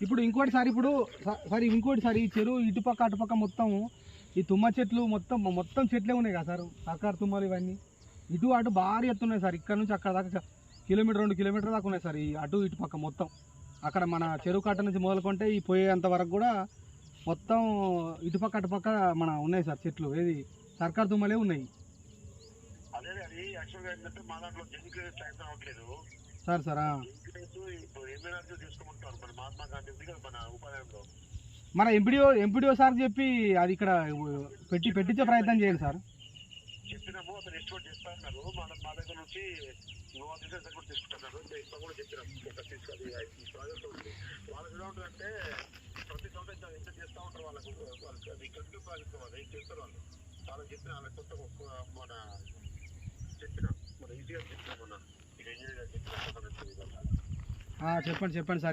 ఇప్పుడు ఇంకోటి సార్ ఇప్పుడు సార్ ఇంకోటి సార్ ఈ చెరువు ఇటుపక్క అటుపక్క మొత్తం ఈ తుమ్మ చెట్లు మొత్తం మొత్తం చెట్లే ఉన్నాయి కదా సార్ సర్కారు తుమ్మలు ఇవన్నీ. ఇటు అటు భారీ ఎత్తున్నాయి సార్ ఇక్కడ నుంచి అక్కడ దాకా కిలోమీటర్ రెండు కిలోమీటర్ దాకా ఉన్నాయి సార్ ఈ అటు ఇటు పక్క మొత్తం. అక్కడ మన చెరువు కట్ట నుంచి మొదలుకుంటే ఈ పోయేంత వరకు కూడా మొత్తం ఇటుపక్క అటుపక్క మన ఉన్నాయి సార్ చెట్లు ఏది సర్కారు తుమ్మలే ఉన్నాయి. సార్ సార్ తీసుకోమంటారు మన మహాత్మా గాంధీ ఉంది కదా మన ఉపాధ్యాయంలో మన ఎంపీడీఓ ఎంపీడీఓ సార్ చెప్పి అది ఇక్కడ పెట్టి పెట్టించే ప్రయత్నం చేయండి సార్. చెప్పినాము అతను ఎస్టిమేట్ చేస్తా అన్నారు మన మా దగ్గర నుంచి కూడా తీసుకుంటున్నారు ఇస్తా కూడా చెప్పినాం. ఒక తీసుకు అది ఈ ప్రాజెక్ట్ ఉంది. వాళ్ళకి ఎలా ఉంటుందంటే ప్రతి సంవత్సరం ఎంత చేస్తూ ఉంటారు వాళ్ళకు. వాళ్ళకి అది కంటిన్యూ ప్రాజెక్ట్ వాళ్ళు. ఏం చేస్తారు వాళ్ళు? చాలా చెప్పిన వాళ్ళకి కొత్త ఒక మన చెప్పిన మన ఈజీగా చెప్పిన మన ఇక ఇంజనీర్ గారు చెప్పిన ఆ, చెప్పండి చెప్పండి సార్.